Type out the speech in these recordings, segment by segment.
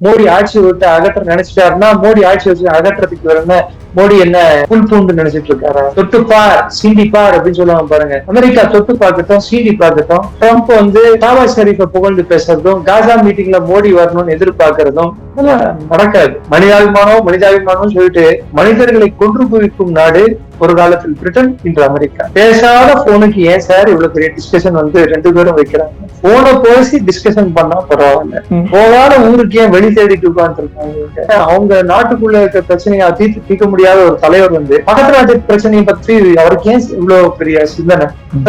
மோடி ஆட்சி விட்டு அகற்ற நினைச்சிட்டாருன்னா மோடி ஆட்சி வச்சு அகற்றதுக்கு வரணும் மோடி என்ன? புல் பூண்டு நினைச்சிட்டு இருக்காரா? தொட்டுப்பார் சீண்டிப்பார் அப்படின்னு சொல்லுவாங்க பாருங்க. அமெரிக்கா தொட்டு பார்க்கட்டும் சீண்டி பார்க்கட்டும். ட்ரம்ப் வந்து ஷாபா ஷெரீஃபை புகழ்ந்து பேசுறதும் காசா மீட்டிங்ல மோடி வரணும்னு எதிர்பார்க்கறதும் நடக்காது. மனிதாபிமானம் மனிதாபிமானம் சொல்லிட்டு மனிதர்களை கொன்று குவிக்கும் நாடு ஒரு காலத்தில் பிரிட்டன் இன்று அமெரிக்கா. பேசாத போனுக்கு ஏன் சார் இவ்வளவு பெரிய டிஸ்கஷன் வந்து ரெண்டு பேரும் வைக்கிறாங்க? போனை பேசி டிஸ்கஷன் பண்ணா பரவாயில்ல. போகாத ஊருக்கு ஏன் வெளி தேடிட்டு உட்கார்ந்துருக்காங்க? அவங்க நாட்டுக்குள்ள இருக்க பிரச்சனையை தீர்த்து தீர்க்க முடியாத தெரியாத ஒரு தலைவர் வந்து பக்கத்து நாட்டு பிரச்சனையை பற்றி அவருக்கு ஏன் இவ்வளவு பெரிய சிந்தனை?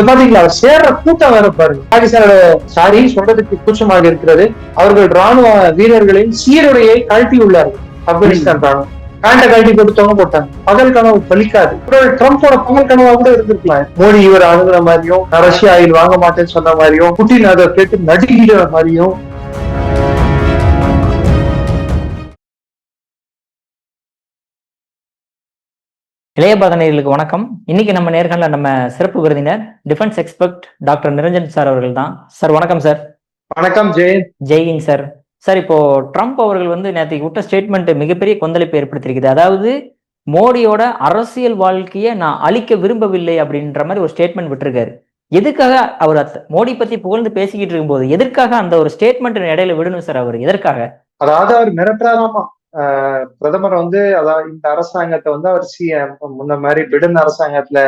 பாத்தீங்களா அவர் சேர்ற கூட்டம் வேற பாருங்க. பாகிஸ்தானோட சாரி சொல்றதுக்கு கூச்சமாக இருக்கிறது. அவர்கள் ராணுவ வீரர்களின் சீருடையை கழட்டி உள்ளார்கள். ஆப்கானிஸ்தான் ராணுவம். பேண்ட கழட்டி கொடுத்தவங்க போட்டாங்க. பகல் கனவு பலிக்காது ட்ரம்ப்போட பகல் கனவா கூட இருந்திருக்கலாம். மோடி இவர் அணுகிற மாதிரியும் ரஷ்யா ஆயில் வாங்க மாட்டேன்னு சொன்ன மாதிரியும் புட்டின் அதை கேட்டு நடுங்கிற மாதிரியும் இளையபாதனைகளுக்கு வணக்கம். இன்னைக்கு நம்ம நேர்காணல நம்ம சிறப்பு விருந்தினர் defence expert doctor Niranjan sir அவர்கள் தான் சார் வணக்கம் சார் வணக்கம் ஜெயந்த் ஜெய்ஹிந்த் சார் சார் இப்போ ட்ரம்ப் அவர்கள் வந்து நேற்று விட்ட ஸ்டேட்மெண்ட் மிகப்பெரிய கொந்தளிப்பை ஏற்படுத்தியிருக்குது. அதாவது மோடியோட அரசியல் வாழ்க்கையை நான் அழிக்க விரும்பவில்லை அப்படின்ற மாதிரி ஒரு ஸ்டேட்மெண்ட் விட்டிருக்காரு. எதுக்காக அவர் மோடி பத்தி புகழ்ந்து பேசிக்கிட்டு இருக்கும்போது எதற்காக அந்த ஒரு ஸ்டேட்மெண்ட் இடையில விடணும் சார் அவர்? எதற்காக? அதாவது அவர் மிரட்டுறாராமா? பிரதமர் வந்து அதாவது இந்த அரசாங்கத்தை வந்து அவர் சி முன்ன மாதிரி பிடன் அரசாங்கத்துல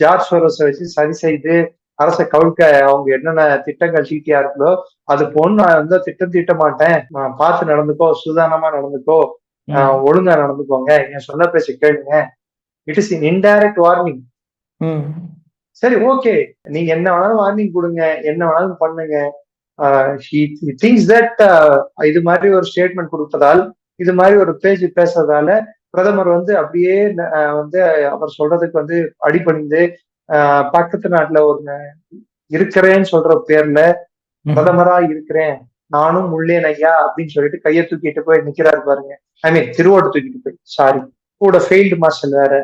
ஜார்ஜ் சோரோஸை வச்சு சரி செய்து அரசை கவிழ்க்க அவங்க என்னென்ன திட்டங்கள் சீட்டியார்களோ அது போன்னு நான் வந்து திட்டம் தீட்ட மாட்டேன். நான் பார்த்து நடந்துக்கோ சுதானமா நடந்துக்கோ ஒழுங்கா நடந்துக்கோங்க. என் சொல்ல பேச கேளுங்க. It is in indirect warning. சரி ஓகே நீங்க என்ன வேணாலும் வார்னிங் கொடுங்க. என்ன வேணாலும் பண்ணுங்க. திங்ஸ் தட் இது மாதிரி ஒரு ஸ்டேட்மெண்ட் கொடுப்பதால் இது மாதிரி ஒரு பேச்சு பேசுறதால பிரதமர் வந்து அப்படியே வந்து அவர் சொல்றதுக்கு வந்து அடிபணிந்து பக்கத்து நாட்டுல ஒரு இருக்கிறேன்னு சொல்ற பேர்ல பிரதமரா இருக்கிறேன் நானும் உள்ளேன் ஐயா அப்படின்னு சொல்லிட்டு கையை தூக்கிட்டு போய் நிக்கிறாரு பாருங்க. ஐ மீன் திருவோடு தூக்கிட்டு போய் சாரி கூட ஃபெயில்டு மார்ஷல் வேற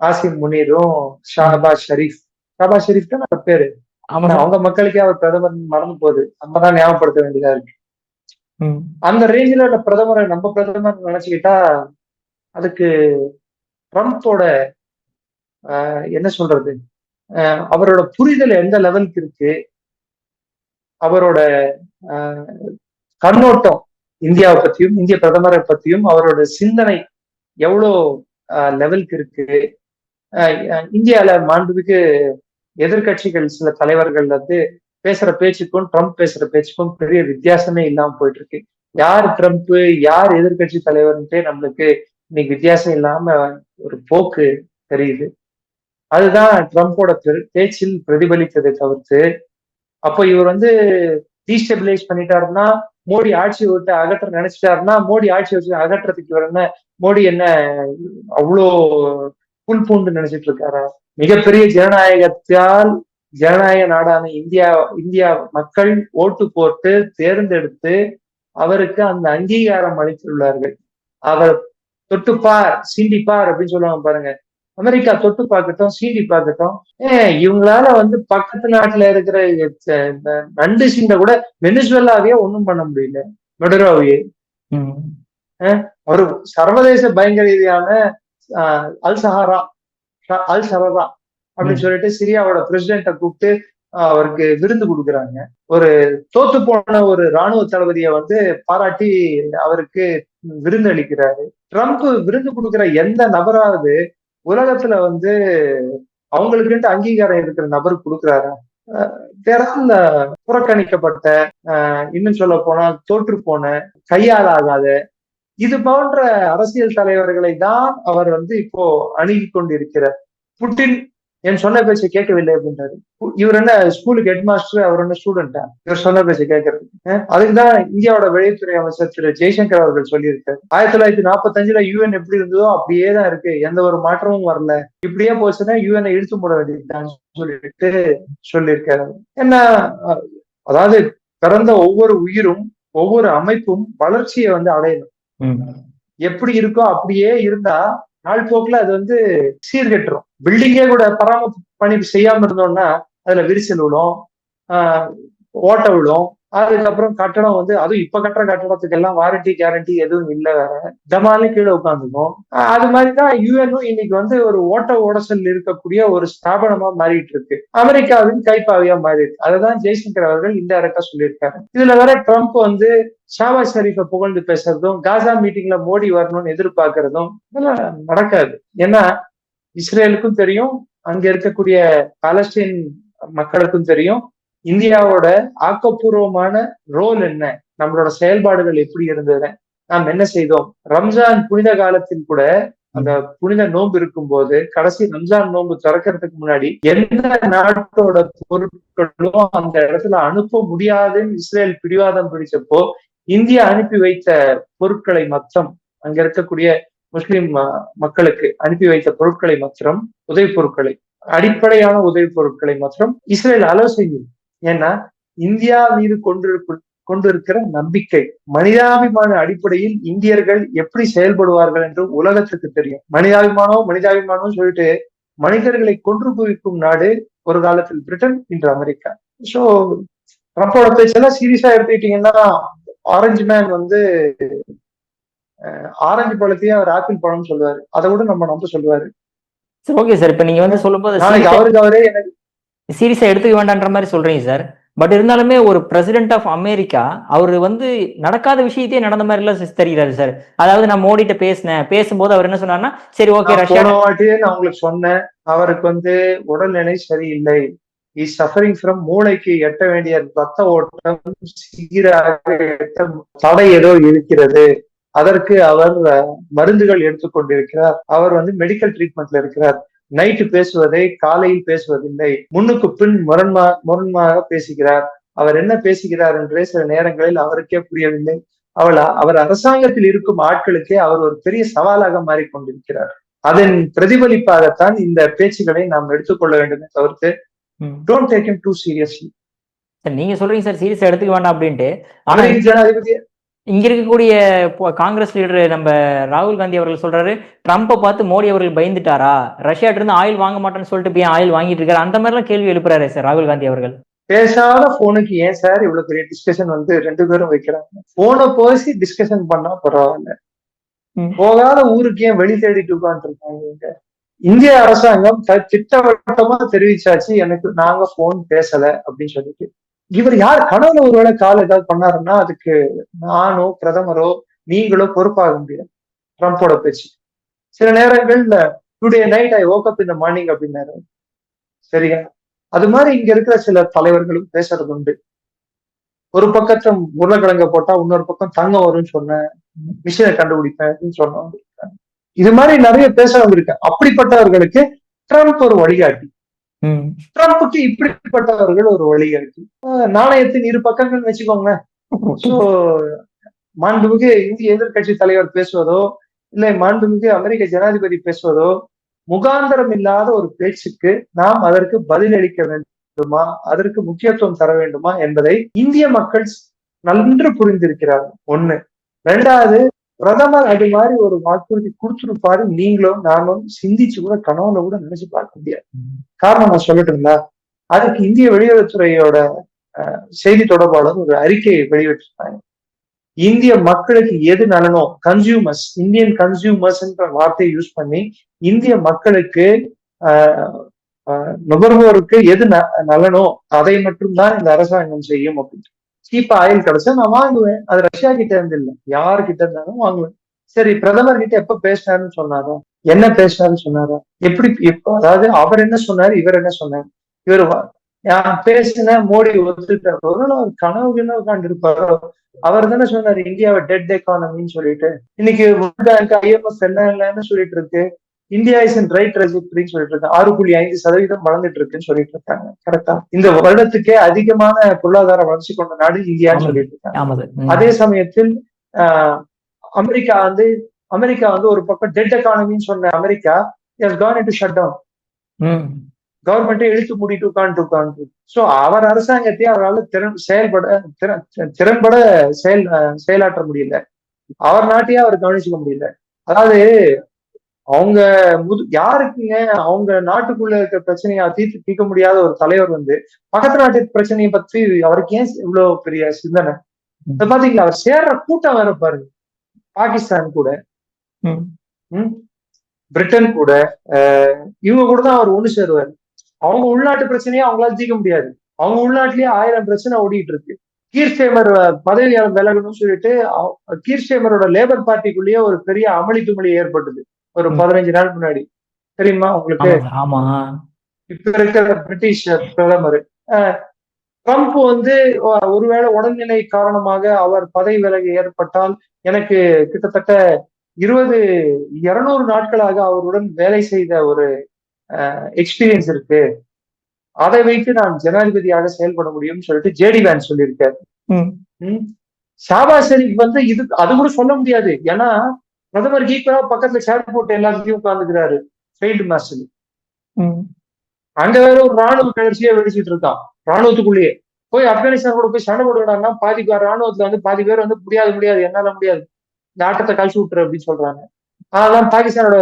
ஆசிம் முனீரும் ஷாபாஸ் ஷரீஃப் ஷாபாஸ் ஷரீஃப் தான் பேரு? ஆமா. அவங்க மக்களுக்கே அவர் பிரதமர் மறந்து போகுது. நம்ம தான் ஞாபகப்படுத்த வேண்டியதா இருக்கு. அந்த ரேஞ்சில பிரதமரை நம்ம பிரதமர் நினைச்சுக்கிட்டா அதுக்கு ட்ரம்ப்போட என்ன சொல்றது? அவரோட புரிதல் எந்த லெவலுக்கு இருக்கு? அவரோட கண்ணோட்டம் இந்தியாவை பத்தியும் இந்திய பிரதமரை பத்தியும் அவரோட சிந்தனை எவ்வளோ லெவலுக்கு இருக்கு? இந்தியால மாண்புமிகு எதிர்க்கட்சிகள் சில தலைவர்கள் வந்து பேசுற பேச்சுக்கும் ட்ரம்ப் பேசுற பேச்சுக்கும் பெரிய வித்தியாசமே இல்லாம போயிட்டு இருக்கு யார் ட்ரம்ப் யார் எதிர்க்கட்சி தலைவர்ன்ட்டே நம்மளுக்கு இன்னைக்கு வித்தியாசம் இல்லாம ஒரு போக்கு தெரியுது. அதுதான் ட்ரம்ப்போட பேச்சில் பிரதிபலித்ததை தவிர்த்து அப்போ இவர் வந்து டீஸ்டபிளைஸ் பண்ணிட்டாருன்னா மோடி ஆட்சி விட்டு அகற்ற நினைச்சிட்டாருன்னா மோடி ஆட்சி வச்சு அகற்றதுக்கு இவர் என்ன மோடி என்ன அவ்வளோ புல் பூண்டு நினைச்சிட்டு இருக்காரா? மிகப்பெரிய ஜனநாயகத்தால் ஜனநாயக நாடான இந்தியா இந்தியா மக்கள் ஓட்டு போட்டு தேர்ந்தெடுத்து அவருக்கு அந்த அங்கீகாரம் அளித்துள்ளார்கள். அவர் தொட்டுப்பார் சீண்டிப்பார் அப்படின்னு சொல்லுவாங்க பாருங்க. அமெரிக்கா தொட்டு பார்க்கட்டும் சீண்டி பார்க்கட்டும். ஏன் இவங்களால வந்து பக்கத்து நாட்டுல இருக்கிற இந்த நண்டு சீண்டை கூட வெனிசுவேலாவே ஒண்ணும் பண்ண முடியல. மெடுரோவையே ம். ஒரு சர்வதேச பயங்கர ரீதியான ஆஹ், அல் சரதா அப்படின்னு சொல்லிட்டு சிரியாவோட பிரசிடென்ட்டை கூப்பிட்டு அவருக்கு விருந்து கொடுக்குறாங்க. ஒரு தோத்து போன ஒரு ராணுவ தளபதியை வந்து பாராட்டி அவருக்கு விருந்து அளிக்கிறாரு. ட்ரம்ப் விருந்து கொடுக்குற எந்த நபராவது உலகத்துல வந்து அவங்களுக்குன்ட்டு அங்கீகாரம் இருக்கிற நபர் கொடுக்குறாரா? தேரால் புறக்கணிக்கப்பட்ட ஆஹ், இன்னும் சொல்ல போனா தோற்று போன கையால் ஆகாத இது போன்ற அரசியல் தலைவர்களை தான் அவர் வந்து இப்போ அணுகி கொண்டிருக்கிறார். புட்டின் என் சொன்ன பேச்சை கேட்கவில்லை அப்படின்றாரு. இவர் என்ன ஸ்கூலுக்கு ஹெட் மாஸ்டர் அவர் என்ன ஸ்டூடெண்டா? இவர் சொன்ன பேச்சை கேட்கறது. அதுக்குதான் இந்தியாவோட வெளியுறவுத்துறை அமைச்சர் திரு ஜெய்சங்கர் அவர்கள் சொல்லியிருக்காரு. ஆயிரத்தி தொள்ளாயிரத்தி நாற்பத்தி அஞ்சுல யூஎன் எப்படி இருந்ததோ அப்படியே தான் இருக்கு. எந்த ஒரு மாற்றமும் வரல. இப்படியே போச்சுன்னா யூஎனை இழுத்து மூட வேண்டியதுதான் சொல்லிட்டு சொல்லியிருக்காரு. என்ன அதாவது பிறந்த ஒவ்வொரு உயிரும் ஒவ்வொரு அமைப்பும் வளர்ச்சியை வந்து அடையணும். எப்படி இருக்கோ அப்படியே இருந்தா நாள் போக்குல அது வந்து சீர்கட்டுரும். பில்டிங்கே கூட பராமரிப்பு பணி செய்யாம இருந்தோம்னா அதுல விரிசல் விழும் ஓட்ட ஓட்டை விழும் அதுக்கப்புறம் கட்டடம் வந்து அதுவும் இப்ப கட்டுற கட்டடத்துக்கு எல்லாம் வாரண்டி கேரண்டி எதுவும் இல்லை வேற. ஜமாலி கீழே உட்காந்துக்கும் அது மாதிரிதான் யுஎனும் இன்னைக்கு வந்து ஒரு ஓட்ட ஓடசல் இருக்கக்கூடிய ஒரு ஸ்தாபனமா மாறிட்டு இருக்கு அமெரிக்காவின் கைப்பாவியா மாறி இருக்கு அதைதான் ஜெய்சங்கர் அவர்கள் இன்டைரக்டா சொல்லியிருக்காரு. இதுல வேற ட்ரம்ப் வந்து ஷாபாஸ் ஷெரீஃபை புகழ்ந்து பேசுறதும் காசா மீட்டிங்ல மோடி வரணும்னு எதிர்பார்க்கறதும் இதெல்லாம் நடக்காது. ஏன்னா இஸ்ரேலுக்கும் தெரியும் அங்க இருக்கக்கூடிய பாலஸ்டீன் மக்களுக்கும் தெரியும். இந்தியாவோட ஆக்கப்பூர்வமான ரோல் என்ன? நம்மளோட செயல்பாடுகள் எப்படி இருந்தது? நாம் என்ன செய்தோம்? ரம்ஜான் புனித காலத்தில் கூட அந்த புனித நோன்பு இருக்கும் போது கடைசி ரம்ஜான் நோன்பு திறக்கிறதுக்கு முன்னாடி எந்த நாட்டோட பொருட்களும் அந்த இடத்துல அனுப்ப முடியாதுன்னு இஸ்ரேல் பிடிவாதம் பிடிச்சப்போ இந்தியா அனுப்பி வைத்த பொருட்களை மொத்தம் அங்க இருக்கக்கூடிய முஸ்லிம் மக்களுக்கு அனுப்பி வைத்த பொருட்களை மாத்திரம் உதவி பொருட்களை அடிப்படையான உதவி பொருட்களை மாத்திரம் இஸ்ரேல் அளவு செய்யும் ஏன்னா இந்தியா மீது கொண்டிருக்கும் கொண்டிருக்கிற நம்பிக்கை மனிதாபிமான அடிப்படையில் இந்தியர்கள் எப்படி செயல்படுவார்கள் என்று உலகத்துக்கு தெரியும். மனிதாபிமானம் மனிதாபிமானம் சொல்லிட்டு மனிதர்களை கொன்று குவிக்கும் நாடு ஒரு காலத்தில் பிரிட்டன் இன்று அமெரிக்கா. சோ ட்ரம்போட பேச்செல்லாம் சீரியஸா எடுத்துக்கிட்டீங்கன்னா ஆரஞ்சு மேன் வந்து ஆரஞ்சு பழத்தையும் அவர் ஆப்பிள் பழம் சொல்லுவாரு. அதை கூட நம்ம நம்ப சொல்லுவாரு. ஓகே சார் இப்ப நீங்க வந்து சொல்லும்போது அவருக்கு அவரே எனக்கு சீரியஸா எடுத்துக்க வேண்டான்ற மாதிரி சொல்றீங்க சார் பட் இருந்தாலுமே ஒரு பிரசிடென்ட் ஆஃப் அமெரிக்கா அவர் வந்து நடக்காத விஷயத்தையே நடந்த மாதிரி எல்லாம் தெரிகிறாரு சார் அதாவது நான் மோடிட்ட பேசினேன். பேசும்போது அவர் என்ன சொன்னார்னா சரி ஓகே ரஷ்யா வாட்டியே நான் உங்களுக்கு சொன்னேன். அவருக்கு வந்து உடல்நிலை சரியில்லை. இஸ் சஃபரிங் ஃப்ரம் மூளைக்கு எட்ட வேண்டிய ரத்த ஓட்டம் சீராக தடை ஏதோ இருக்கிறது. அதற்கு அவர் மருந்துகள் எடுத்துக்கொண்டிருக்கிறார். அவர் வந்து மெடிக்கல் ட்ரீட்மெண்ட்ல இருக்கிறார். நைட்டு பேசுவதை காலையில் பேசுவதில்லை. முன்னுக்கு பின் முரண்மா முரண்மாக பேசுகிறார். அவர் என்ன பேசுகிறார் என்றே சில நேரங்களில் அவருக்கே புரியவில்லை. அவள் அவர் அரசாங்கத்தில் இருக்கும் ஆட்களுக்கே அவர் ஒரு பெரிய சவாலாக மாறிக்கொண்டிருக்கிறார். அதன் பிரதிபலிப்பாகத்தான் இந்த பேச்சுகளை நாம் எடுத்துக்கொள்ள வேண்டுமே தவிர்த்து don't take him too seriously நீங்க சொல்றீங்க சார் சீரியஸா எடுத்துக்க வேண்டாம் அப்படின்ட்டு. ஜனாதிபதி இங்க இருக்கக்கூடிய காங்கிரஸ் லீடர் நம்ம ராகுல் காந்தி அவர்கள் சொல்றாரு ட்ரம்ப்பை பார்த்து மோடி அவர்கள் பயந்துட்டாரா? ரஷ்யாட்ட இருந்து ஆயில் வாங்க மாட்டேன்னு சொல்லிட்டு போய் ஆயில் வாங்கிட்டு இருக்காரு? அந்த மாதிரி எல்லாம் கேள்வி எழுப்புறாரு சார் ராகுல் காந்தி அவர்கள். பேசாத போனுக்கு ஏன் சார் இவ்வளவு பெரிய டிஸ்கஷன் வந்து ரெண்டு பேரும் வைக்கிறாங்க? போனை போசி டிஸ்கஷன் பண்ணா பரவாயில்ல. போகாத ஊருக்கு ஏன் வெளி தேடிட்டு உட்காந்துருக்காங்க இந்திய அரசாங்கம் திட்டவட்டமா தெரிவிச்சாச்சு எனக்கு நாங்க போன் பேசல அப்படின்னு சொல்லிட்டு. இவர் யார்? கனவுல ஒருவேளை கால் ஏதாவது பண்ணாருன்னா அதுக்கு நானோ பிரதமரோ நீங்களோ பொறுப்பாக முடியாது ட்ரம்ப்போட பேச்சு. சில நேரங்கள்ல டுடே நைட் ஐ ஓக்கப் இந்த மார்னிங் அப்படின்னாரு. சரியா? அது மாதிரி இங்க இருக்கிற சில தலைவர்களும் பேசுறது உண்டு. ஒரு பக்கத்தை உருளைக்கிழங்க போட்டா இன்னொரு பக்கம் தங்கம் வரும்னு சொன்னேன் மிஷினை கண்டுபிடிப்பேன் அப்படின்னு சொன்னவங்க இது மாதிரி நிறைய பேசுறவங்க இருக்கு. அப்படிப்பட்டவர்களுக்கு ட்ரம்ப் ஒரு வழிகாட்டி. ட்ரம்ப்புக்கு இப்படிப்பட்டவர்கள் ஒரு வழி இருக்கு. நாணயத்தின் இரு பக்கங்கள் வச்சுக்கோங்களேன். சோ மாண்புமிகு இந்திய எதிர்கட்சி தலைவர் பேசுவதோ இல்லை மாண்புமிகு அமெரிக்க ஜனாதிபதி பேசுவதோ முகாந்தரம் இல்லாத ஒரு பேச்சுக்கு நாம் அதற்கு பதிலளிக்க வேண்டுமா? அதற்கு முக்கியத்துவம் தர வேண்டுமா? என்பதை இந்திய மக்கள் நன்று புரிந்திருக்கிறார்கள். ஒண்ணு. ரெண்டாவது பிரதமர் அது மாதிரி ஒரு வாக்குறுதி கொடுத்துருப்பாரு. நீங்களும் நானும் சிந்திச்சு கூட கனவுல கூட நினைச்சு பார்க்க முடியாது. காரணம் நான் சொல்லட்டுங்களா? அதுக்கு இந்திய வெளியுறவுத்துறையோட செய்தி தொடர்பாளர் ஒரு அறிக்கையை வெளியிட்டிருக்காங்க இந்திய மக்களுக்கு எது நலனோ கன்சியூமர்ஸ் இந்தியன் கன்சியூமர்ஸ்ன்ற வார்த்தையை யூஸ் பண்ணி இந்திய மக்களுக்கு நுகர்வோருக்கு எது நலனோ அதை மட்டும்தான் இந்த அரசாங்கம் செய்யும் அப்படின்னு சீப்பா ஆயில் கிடைச்சா நான் வாங்குவேன். அது ரஷ்யா கிட்ட இருந்து இல்லை. யாருக்கிட்ட இருந்தாலும் வாங்குவேன். சரி பிரதமர் கிட்ட எப்ப பேசினாருன்னு சொன்னாரா? என்ன பேசினாருன்னு சொன்னாரா? எப்படி இப்போ அதாவது அவர் என்ன சொன்னாரு இவர் என்ன சொன்னாரு? இவர் பேசின மோடி ஒத்துட்டாரு ஒரு கனவு என்ன உட்காந்து இருப்பாரோ அவர் தானே சொன்னாரு இந்தியாவை டெட் எக்கானமின்னு சொல்லிட்டு. இன்னைக்கு வேர்ல்ட் பேங்க் ஐஎம்எஸ் என்ன இல்லைன்னு சொல்லிட்டு இருக்கு. இந்தியா இஸ் இன் ரைட் ட்ரெஜெக்டரின்னு சொல்லிட்டு இருக்காங்க ஆறு புள்ளி ஐந்து சதவீதம் வளர்ந்துட்டு இருக்குன்னு சொல்லிட்டு இருக்காங்க. கரெக்டா இந்த வருடத்துக்கே அதிகமான பொருளாதார வளர்ச்சி கொண்ட நாடு இந்தியான்னு சொல்லிட்டு இருக்காங்க. அதே சமயத்தில் அமெரிக்கா வந்து அமெரிக்கா வந்து ஒரு பக்கம் டெட் எக்கானமின்னு சொன்ன அமெரிக்கா டு ஷட் டவுன் கவர்மெண்ட்டை இழுத்து மூடிட்டு உட்காந்து உட்காந்து சோ அவர் அரசாங்கத்தை அவரால் திறன் செயல்பட திறன்பட செயல் செயலாற்ற முடியல. அவர் நாட்டையே அவர் கவனிச்சுக்க முடியல. அதாவது அவங்க முது யாருக்குங்க? அவங்க நாட்டுக்குள்ள இருக்க பிரச்சனையை தீர்த்து தீர்க்க முடியாத ஒரு தலைவர் வந்து பக்கத்து நாட்டு பிரச்சனையை பத்தி அவருக்கு ஏன் இவ்வளவு பெரிய சிந்தனை? இப்ப பாத்தீங்களா அவர் சேர்ற கூட்டம் வேற பாருங்க பாகிஸ்தான் கூட. பிரிட்டன் கூட. இவங்க கூட தான் அவர் ஒண்ணு சேருவார். அவங்க உள்நாட்டு பிரச்சனையை அவங்களால தீர்க்க முடியாது. அவங்க உள்நாட்டிலேயே ஆயிரம் பிரச்சனை ஓடிட்டு இருக்கு. கீர்ஸ்டேமர் பதவியால விலகணும்னு சொல்லிட்டு கீர்ஸ்டேமரோட லேபர் பார்ட்டிக்குள்ளேயே ஒரு பெரிய அமளி துமளி ஏற்பட்டது. ஒரு. பதினஞ்சு நாள் முன்னாடி. தெரியுமா உங்களுக்கு? ஆமா இப்ப இருக்கிற பிரிட்டிஷ் பிரதமர். ட்ரம்ப் வந்து ஒருவேளை உடல்நிலை காரணமாக அவர் பதவி விலகு ஏற்பட்டால் எனக்கு கிட்டத்தட்ட இருபது இருநூறு நாட்களாக அவருடன் வேலை செய்த ஒரு எக்ஸ்பீரியன்ஸ் இருக்கு. அதை வைத்து நான் ஜனாதிபதியாக செயல்பட முடியும்னு சொல்லிட்டு ஜேடி வேன் சொல்லியிருக்காரு. ஷாபாஸ் ஷெரீப் வந்து இது அது கூட சொல்ல முடியாது. ஏன்னா பிரதமர் ஈக்குவலா பக்கத்துல சேர் போட்டு எல்லாத்தையும் உட்கார்ந்துக்கிறாரு. ஃபீல்டு மார்ஷல் ம். அங்க வேற ஒரு ராணுவ கிளர்ச்சியே வெடிச்சிட்டு இருக்கான். ராணுவத்துக்குள்ளேயே. போய் ஆப்கானிஸ்தான் கூட போய் சண்டை போடுறாங்கன்னா பாதி பேர் ராணுவத்துல வந்து பாதி பேர் வந்து முடியாது முடியாது என்னால முடியாது. இந்த ஆட்டத்தை கழிச்சு விட்டுரு அப்படின்னு சொல்றாங்க. அதெல்லாம் பாகிஸ்தானோட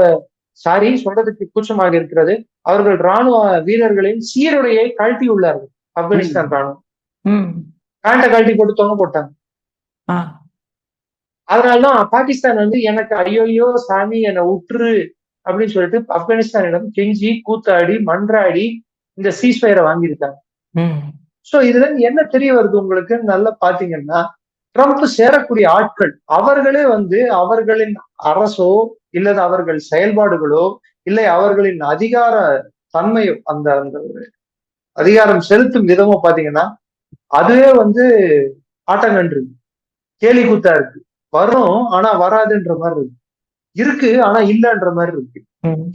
சாரி சொல்றதுக்கு கூச்சமாக இருக்கிறது. அவர்கள் ராணுவ வீரர்களின் சீருடையை கழட்டி உள்ளார்கள். ஆப்கானிஸ்தான் ராணுவம். ம். பேண்ட்டை கழட்டி போட்டு தொங்க போட்டாங்க. அதனாலதான் பாகிஸ்தான் வந்து எனக்கு ஐயோயோ சாமி என்னை உற்று அப்படின்னு சொல்லிட்டு ஆப்கானிஸ்தானிடம் கெஞ்சி கூத்தாடி மன்றாடி இந்த சீஸ்ஃபயரை வாங்கியிருக்காங்க. சோ இதுல என்ன தெரிய வருது உங்களுக்கு? நல்லா பாத்தீங்கன்னா ட்ரம்ப் சேரக்கூடிய ஆட்கள் அவர்களே வந்து அவர்களின் அரசோ இல்லது அவர்கள் செயல்பாடுகளோ இல்லை அவர்களின் அதிகார தன்மையோ அந்த அந்த அதிகாரம் செலுத்தும் விதமோ பாத்தீங்கன்னா அதுவே வந்து ஆட்டங்கன்று கேலி கூத்தா இருக்கு. வரும் ஆனா வராதுன்ற மாதிரி இருக்கு. இருக்கு ஆனா இல்லன்ற மாதிரி இருக்கு.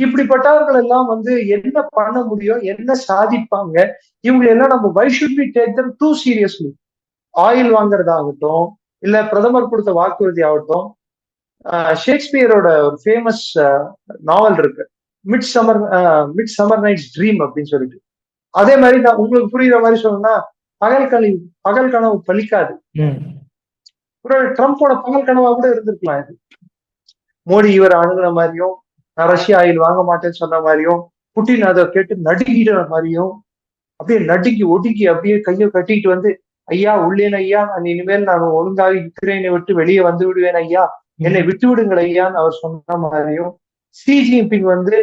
இப்படிப்பட்டவர்கள் எல்லாம் வந்து என்ன பண்ண முடியும் என்ன சாதிப்பாங்க இவங்களை எல்லாம் நம்ம we should be take them too seriously oil வாங்குறதாகட்டும் இல்ல பிரதமர் கொடுத்த வாக்குறுதி ஆகட்டும் ஷேக்ஸ்பியரோட ஒரு ஃபேமஸ் நாவல் இருக்கு. Mid summer mid summer night's dream அப்படின்னு சொல்லிட்டு. அதே மாதிரி நான் உங்களுக்கு புரியுற மாதிரி சொல்லணும்னா பகல் கனவு பகல் கனவு பலிக்காது ம். ஒரு ட்ரம்ப்போட பகல் கனவா கூட இருந்திருக்கலாம் இது மோடி இவர் அணுகுன மாதிரியும் நான் ரஷ்ய ஆயில் வாங்க மாட்டேன்னு சொன்ன மாதிரியும் புட்டின் அதை கேட்டு நடுங்கிற மாதிரியும் அப்படியே நடுங்கி ஒடுங்கி அப்படியே கையை கட்டிட்டு வந்து ஐயா உள்ளேன் ஐயா நான் இனிமேல் நான் ஒழுங்காக யுக்ரைனை விட்டு வெளியே வந்து விடுவேன் ஐயா என்னை விட்டு விடுங்கள் ஐயான்னு அவர் சொன்ன மாதிரியும் சி ஜின்பிங் வந்து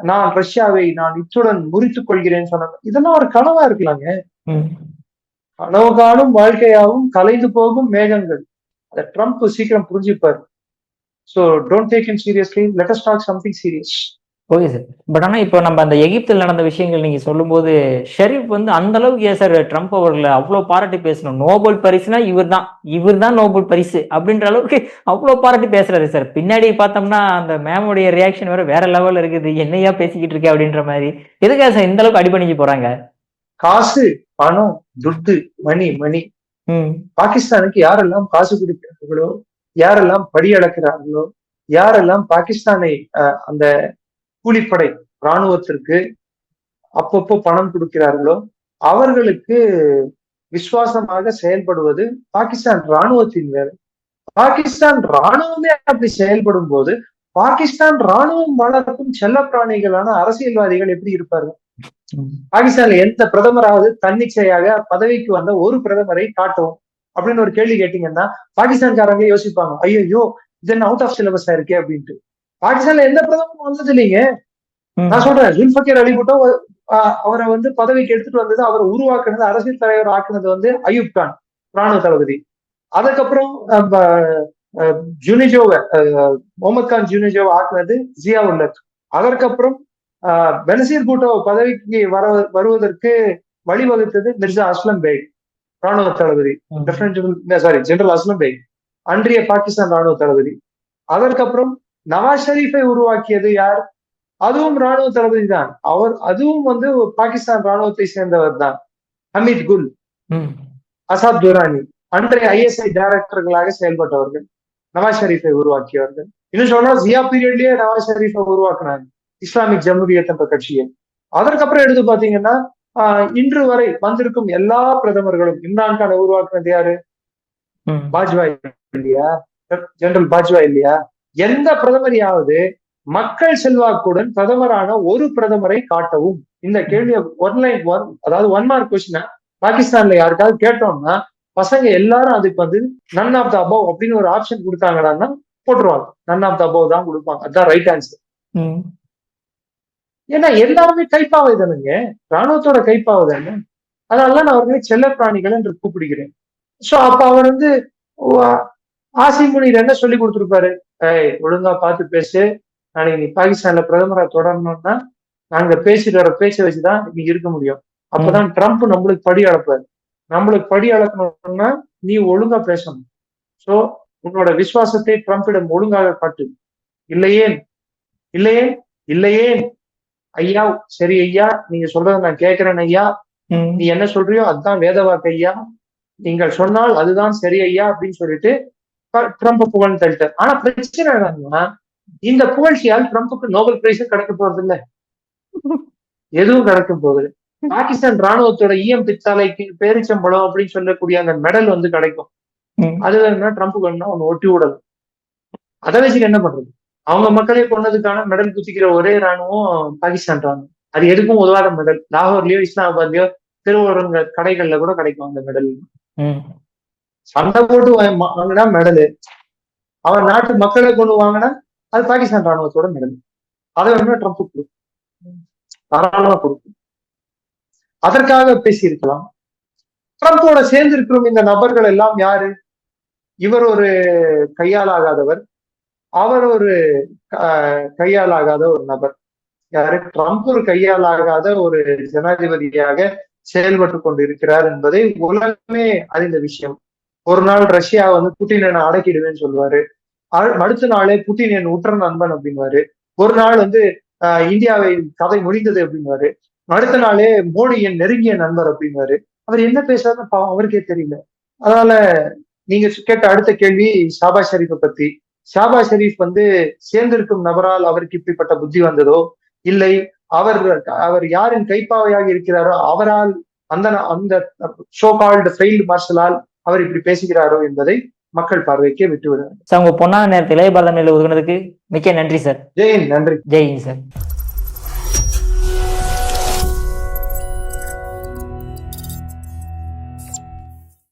நான் ரஷ்யாவை நான் இத்துடன் முறித்துக் கொள்கிறேன்னு சொன்ன இதெல்லாம் ஒரு கனவா இருக்கலாங்க. கனவு காணும் வாழ்க்கையாவும் கலைந்து போகும் மேகங்கள் ட்ரம்ப் சீக்கிரம் புரிஞ்சுப்பாரு. So don't take in seriously let us talk something serious okay sir but ஆனா இப்போ நம்ம அந்த எகிப்தில் நடந்த விஷயங்கள் நீங்க சொல்லும்போது ஷெரீப் வந்து அந்த அளவுக்கு ஏன் சார் ட்ரம்ப் அவர்களை அவ்வளவு பாராட்டி பேசணும்? நோபல் பரிசுனா இவர் தான் இவர் தான் நோபல் பரிசு அப்படின்ற அளவுக்கு அவ்வளவு பாராட்டி பேசுறாரு சார் பின்னாடி பார்த்தோம்னா அந்த மேமுடைய ரியாக்ஷன் வேற வேற லெவல்ல இருக்குது. என்னையா பேசிக்கிட்டு இருக்கே அப்படின்ற மாதிரி. எதுக்காக சார் இந்த அளவுக்கு அடிபணிஞ்சு போறாங்க? காசு பணம் துட்டு மணி மணி பாகிஸ்தானுக்கு யாரெல்லாம் காசு கொடுக்கிறார்களோ யாரெல்லாம் படி அளக்கிறார்களோ யாரெல்லாம் பாகிஸ்தானை அஹ், அந்த கூலிப்படை ராணுவத்திற்கு அப்பப்போ பணம் கொடுக்கிறார்களோ அவர்களுக்கு விசுவாசமாக செயல்படுவது பாகிஸ்தான் ராணுவத்தின் வேலை. பாகிஸ்தான் ராணுவமே அப்படி செயல்படும் போது பாகிஸ்தான் ராணுவம் வளர்க்கும் செல்ல பிராணிகளான அரசியல்வாதிகள் எப்படி இருப்பார்கள்? பாகிஸ்தான்ல எந்த பிரதமராவது தன்னிச்சையாக பதவிக்கு வந்த ஒரு பிரதமரை காட்டும் அப்படின்னு ஒரு கேள்வி கேட்டீங்கன்னா பாகிஸ்தான்காரங்க யோசிப்பாங்க ஐயோ இது என்ன அவுட் ஆஃப் சிலபஸா இருக்கே? அப்படின்ட்டு. பாகிஸ்தான்ல எந்த பிரதமரும் வந்தது இல்லைங்க. நான் சொல்றேன் ஜுல்ஃபக்கர் அலி அவரை வந்து பதவிக்கு எடுத்துட்டு வந்தது அவரை உருவாக்குனது அரசியல் தலைவர் ஆக்குனது வந்து அயூப் கான் ராணுவ தளபதி. அதுக்கப்புறம் ஜுனிஜோவை முகமது கான் ஜுனிஜோவை ஆக்குனது ஜியா உல்லத் அதற்கப்புறம் பெனசீர் பூட்டோ பதவிக்கு வர வருவதற்கு வழிவகுத்தது மிர்சா அஸ்லம் பேக் ராணுவ தளபதி. Sorry general Aslam Beg. அன்றைய பாகிஸ்தான் ராணுவ தளபதி. அதற்கப்புறம் நவாஸ் ஷெரீஃபை உருவாக்கியது யார்? அதுவும் ராணுவ தளபதி தான். அவர் அதுவும் வந்து பாகிஸ்தான் ராணுவத்தை சேர்ந்தவர் தான். ஹமீத் குல். அசாத் துரானி. அன்றைய ஐஎஸ்ஐ டைரக்டர்களாக செயல்பட்டவர்கள் நவாஸ் ஷெரீஃபை உருவாக்கியவர்கள். இன்னும் சொன்னா ஜியா பீரியட்லயே நவாஸ் ஷெரீஃபை உருவாக்குனாங்க. இஸ்லாமிக் ஜம்ஹூரியத் என்ற கட்சியை. அதற்கப்புறம் எடுத்து பாத்தீங்கன்னா இன்று வரை வந்திருக்கும் எல்லா பிரதமர்களும் இம்ரான் கானை உருவாக்குனது யாரு. பாஜ்பாய் இல்லையா? ஜெனரல் பாஜ்பாய் இல்லையா? எந்த பிரதமரையாவது மக்கள் செல்வாக்குடன் பிரதமரான ஒரு பிரதமரை காட்டவும். இந்த கேள்வியை ஒன்லைன் ஒன் அதாவது ஒன் மார்க் கொஸ்டின் பாகிஸ்தான்ல யாருக்காவது கேட்டோம்னா பசங்க எல்லாரும் அதுக்கு வந்து நன் ஆஃப் த அபவ் அப்படின்னு ஒரு ஆப்ஷன் கொடுத்தாங்கடான்னா போட்டுருவாங்க. நன் ஆஃப் த அபவ் தான் கொடுப்பாங்க. அதான் ரைட் ஆன்சர் ஏன்னா எல்லாருமே கைப்பாவை தானுங்க ராணுவத்தோட கைப்பாவை தானே அதனால நான் அவர்களை செல்ல பிராணிகள் என்று கூப்பிடுகிறேன். சோ அப்ப அவர் வந்து ஆசி முனிர் என்ன சொல்லி கொடுத்திருப்பாரு? ஏய் ஒழுங்கா பார்த்து பேசு. நாளைக்கு நீ பாகிஸ்தான்ல பிரதமரா தொடரணும்னா நாங்க பேசிட்டு வர பேச்சை வச்சுதான் நீ இருக்க முடியும். அப்பதான் ட்ரம்ப் நம்மளுக்கு படி அளப்பாரு. நம்மளுக்கு படி அளக்கணும்னா நீ ஒழுங்கா பேசணும். சோ உன்னோட விசுவாசத்தை ட்ரம்ப்பிடம் ஒழுங்காக காட்டு. இல்லையேன். இல்லையே இல்லையேன். ஐயா சரி ஐயா நீங்க சொல்றதை நான் கேட்கிறேன் ஐயா. நீ என்ன சொல்றியோ அதுதான் வேதவாக்கு ஐயா. நீங்கள் சொன்னால் அதுதான் சரி ஐயா அப்படின்னு சொல்லிட்டு ட்ர- ட்ரம்ப் புகழ் தள்ளிட்டார். ஆனா பிரச்சனை என்னன்னா இந்த புகழ்ச்சியால் ட்ரம்ப்புக்கு நோபல் பிரைஸும் கிடைக்க போறது இல்ல. எதுவும் கிடைக்க போகுது பாகிஸ்தான் ராணுவத்தோட ஈயம் பித்தாலைக்கு பேரிச்சம்பழம் அப்படின்னு சொல்லக்கூடிய அந்த மெடல் வந்து கிடைக்கும். அது வேணும்னா ட்ரம்ப்புக்கு வேணும்னா ஒண்ணு ஒட்டி விடலாம். அதை வச்சுட்டு என்ன பண்றது? அவங்க மக்களே கொன்னதுக்கான மெடல் குத்திக்கிற ஒரே ராணுவம் பாகிஸ்தான் ராணுவம் அது எதுக்கும் உதவாத மெடல் லாகூர்லயோ இஸ்லாமாபாத்லயோ திருவரங்க கடைகள்ல கூட கிடைக்கும் அந்த மெடல் சண்டை போட்டு வாங்க- வாங்கினா மெடலு அவன் நாட்டு மக்களை கொண்டு வாங்கினா அது பாகிஸ்தான் ராணுவத்தோட மெடல் அதை வேணும்னா ட்ரம்ப் கொடுக்கும். தாராளமா கொடுக்கும். அதற்காக பேசியிருக்கலாம். ட்ரம்போட சேர்ந்து இருக்கிற இந்த நபர்கள் எல்லாம் யாரு? இவர் ஒரு கையாலாகாதவர் அவர் ஒரு அஹ், கையாலாகாத ஒரு நபர். யாரு? ட்ரம்ப் ஒரு கையாலாகாத ஒரு ஜனாதிபதியாக செயல்பட்டு கொண்டு இருக்கிறார் என்பதை உலகமே அறிந்த விஷயம். ஒரு நாள் ரஷ்யா வந்து புட்டின் என்ன அடக்கிடுவேன்னு சொல்லுவாரு. அடுத்த நாளே புட்டின் என் உற்ற நண்பன் அப்படின்வாரு ஒரு நாள் வந்து ஆஹ், இந்தியாவை கதை முடிந்தது அப்படின்வாரு அடுத்த நாளே மோடி என் நெருங்கிய நண்பர் அப்படின்வாரு அவர் என்ன பேசுறாருன்னு பாவம் அவருக்கே தெரியல. அதனால நீங்க கேட்ட அடுத்த கேள்வி ஷாபா ஷெரீஃபை பத்தி. ஷாபா ஷெரீப் வந்து சேர்ந்திருக்கும் நபரால் அவருக்கு இப்படிப்பட்ட புத்தி வந்ததோ? இல்லை. அவர் அவர் யாரின் கைப்பாவையாக இருக்கிறாரோ? அவரால் அந்த அந்த ஷோ கால்டு ஃபெயில்டு மார்ஷலால் அவர் இப்படி பேசுகிறாரோ என்பதை மக்கள் பார்வைக்கே விட்டு விடுறாங்க சார் உங்க பொன்னான நேரத்தில் இளைய பாரதம் ஒதுங்கினதுக்கு மிக்க நன்றி சார். ஜெயின் நன்றி. ஜெய் ஹிந்த் சார்.